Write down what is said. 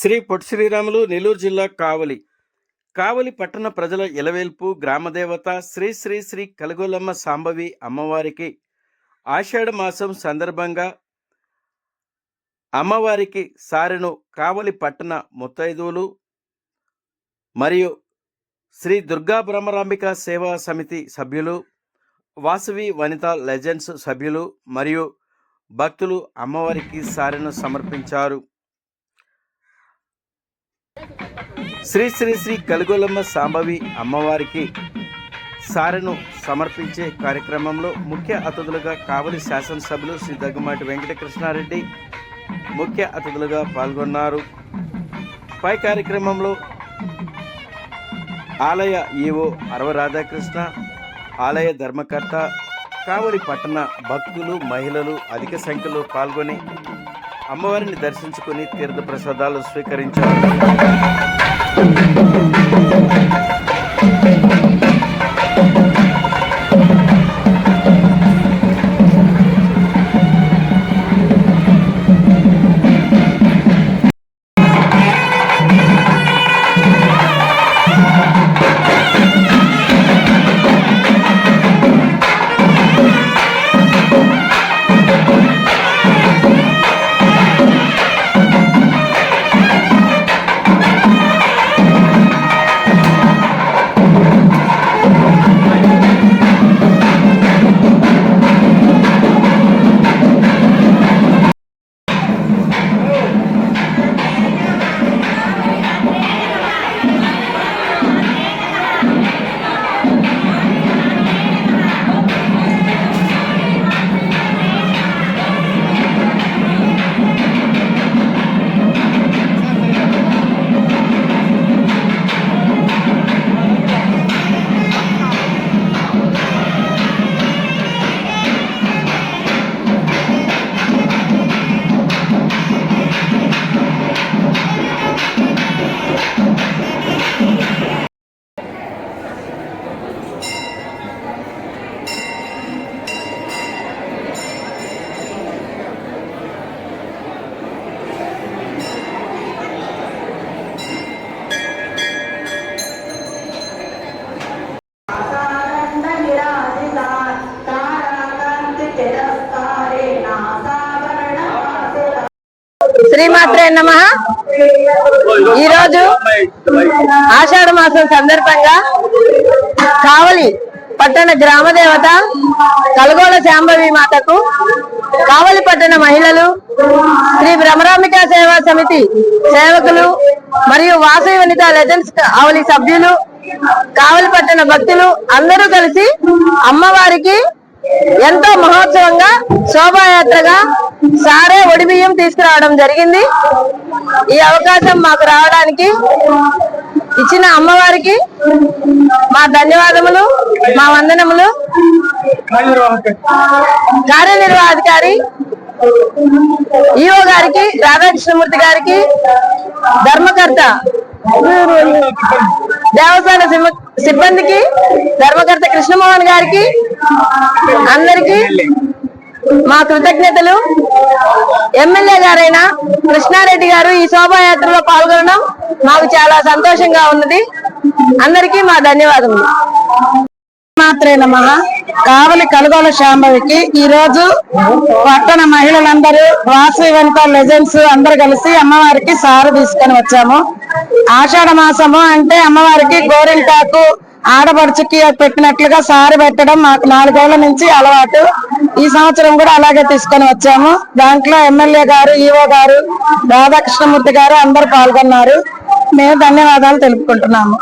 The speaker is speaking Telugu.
శ్రీ పొట్టి శ్రీరాములు నెల్లూరు జిల్లా కావలి. కావలి పట్టణ ప్రజల ఇలవేల్పు గ్రామదేవత శ్రీ శ్రీ శ్రీ కలగోలమ్మ సాంబవి అమ్మవారికి ఆషాఢ మాసం సందర్భంగా అమ్మవారికి సారెను కావలి పట్టణ ముత్తైదువులు మరియు శ్రీ దుర్గా బ్రహ్మరాంబిక సేవా సమితి సభ్యులు వాసవి వనిత లెజెండ్స్ సభ్యులు మరియు భక్తులు అమ్మవారికి సారెను సమర్పించారు. శ్రీ శ్రీ శ్రీ కలుగొలమ్మ సాంబవి అమ్మవారికి సారెను సమర్పించే కార్యక్రమంలో ముఖ్య అతిథులుగా కావలి శాసనసభ్యులు శ్రీ దగ్గుమాటి వెంకటకృష్ణారెడ్డి ముఖ్య అతిథులుగా పాల్గొన్నారు. పై కార్యక్రమంలో ఆలయ ఈవో అరవ రాధాకృష్ణ ఆలయ ధర్మకర్త కావలి పట్టణ భక్తులు మహిళలు అధిక సంఖ్యలో పాల్గొని అమ్మవారిని దర్శించుకుని తీర్థ ప్రసాదాలు స్వీకరించారు. శ్రీమాత్రే నమ. ఈరోజు ఆషాఢ మాసం సందర్భంగా కావలి పట్టణ గ్రామ దేవత శాంబవి శాంభవి మాతకు కావలి పట్టణ మహిళలు శ్రీ భ్రమరాంబిక సేవా సమితి సేవకులు మరియు వాసవి వనిత లెజెండ్స్ కావలి సభ్యులు కావలి పట్టణ భక్తులు అందరూ కలిసి అమ్మవారికి ఎంతో మహోత్సవంగా శోభాయాత్రగా పొడి బియ్యం తీసుకురావడం జరిగింది. ఈ అవకాశం మాకు రావడానికి ఇచ్చిన అమ్మవారికి మా ధన్యవాదములు మా వందనములు. కార్యనిర్వాహాధికారి ఈఓ గారికి రాధాకృష్ణమూర్తి గారికి ధర్మకర్త దేవస్థాన సిబ్బందికి ధర్మకర్త కృష్ణమోహన్ గారికి అందరికి మా కృతజ్ఞతలు. ఎమ్మెల్యే గారైన కృష్ణారెడ్డి గారు ఈ శోభాయాత్రలో పాల్గొనడం మాకు చాలా సంతోషంగా ఉన్నది. అందరికీ మా ధన్యవాదములు. మాత్రే నమ. కావలి కలుగోల శాంభవికి ఈ రోజు పట్టణ మహిళలందరూ వాసు వెనుక లెజెండ్స్ అందరు కలిసి అమ్మవారికి సారు తీసుకొని వచ్చాము. ఆషాఢ మాసము అంటే అమ్మవారికి గోరింటాకు ఆడపడుచుకి పెట్టినట్లుగా సారి పెట్టడం మాకు నాలుగేళ్ళ నుంచి అలవాటు. ఈ సంవత్సరం కూడా అలాగే తీసుకొని వచ్చాము. దాంట్లో ఎమ్మెల్యే గారు ఈఓ గారు రాధాకృష్ణమూర్తి గారు అందరు పాల్గొన్నారు. మేము ధన్యవాదాలు తెలుపుకుంటున్నాము.